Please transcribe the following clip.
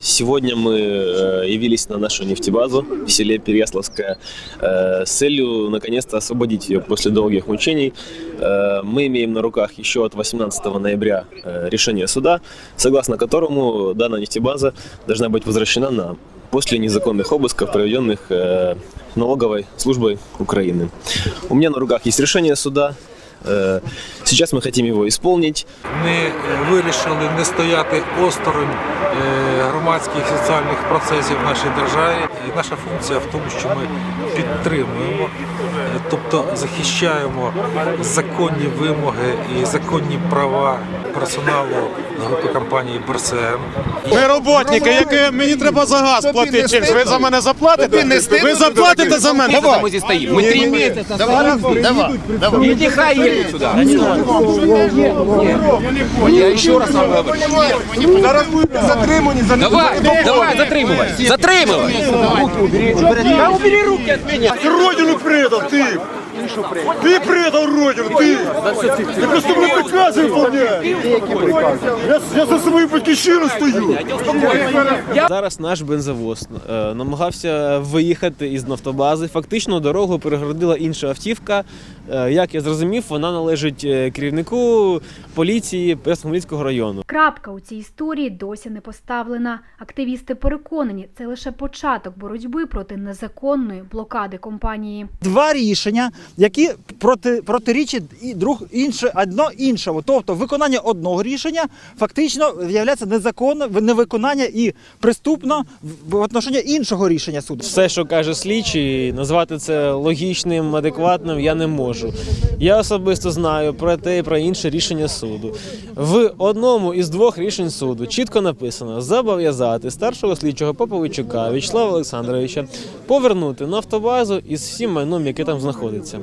Сегодня мы э, явились на нашу нефтебазу в селе Переяславское э, с целью наконец-то освободить ее после долгих мучений. Э, Мы имеем на руках еще от 18 ноября решение суда, согласно которому данная нефтебаза должна быть возвращена нам после незаконных обысков, проведенных налоговой службой Украины. У меня на руках есть решение суда. Э, Сейчас мы хотим его исполнить. Ми е, вирішили не стояти осторонь е, громадських і соціальних процесів в нашій державі. І наша функція в тому, що ми підтримуємо, е, тобто захищаємо законні вимоги і законні права персоналу групи компанії БРСМ. Ми роботники, які мені треба за газ платити. Чим ви за мене заплатите? Ви заплатите за мене? Мы здесь стоим. Мы три месяца. Давай. Иди хай едет сюда. Я еще раз вам говорю. Зараз будете затримані за Давай, давай, затримывай. Затримывай. меня. родину предал ти! Ти предав родину, ти! Ти просто мені прикази виконуєш! Я, я за свою батьківщину стою! Зараз наш бензовоз е, намагався виїхати із нафтобази. Фактично дорогу перегородила інша автівка. Е, як я зрозумів, вона належить е, керівнику поліції Персонлівського району. Крапка у цій історії досі не поставлена. Активісти переконані, це лише початок боротьби проти незаконної блокади компанії. два рішення, які проти, протирічать і друг інше одно іншому. Тобто виконання одного рішення фактично є незаконно, невиконання і преступно в отношенні іншого рішення суду. Все, що каже слідчий, назвати це логічним, адекватним, я не можу. Я особисто знаю про те і про інше рішення суду. В одному із двох рішень суду чітко написано зобов'язати старшого слідчого Поповичука Вячеслава Олександровича повернути нафтобазу із всім майном, яке там знаходиться.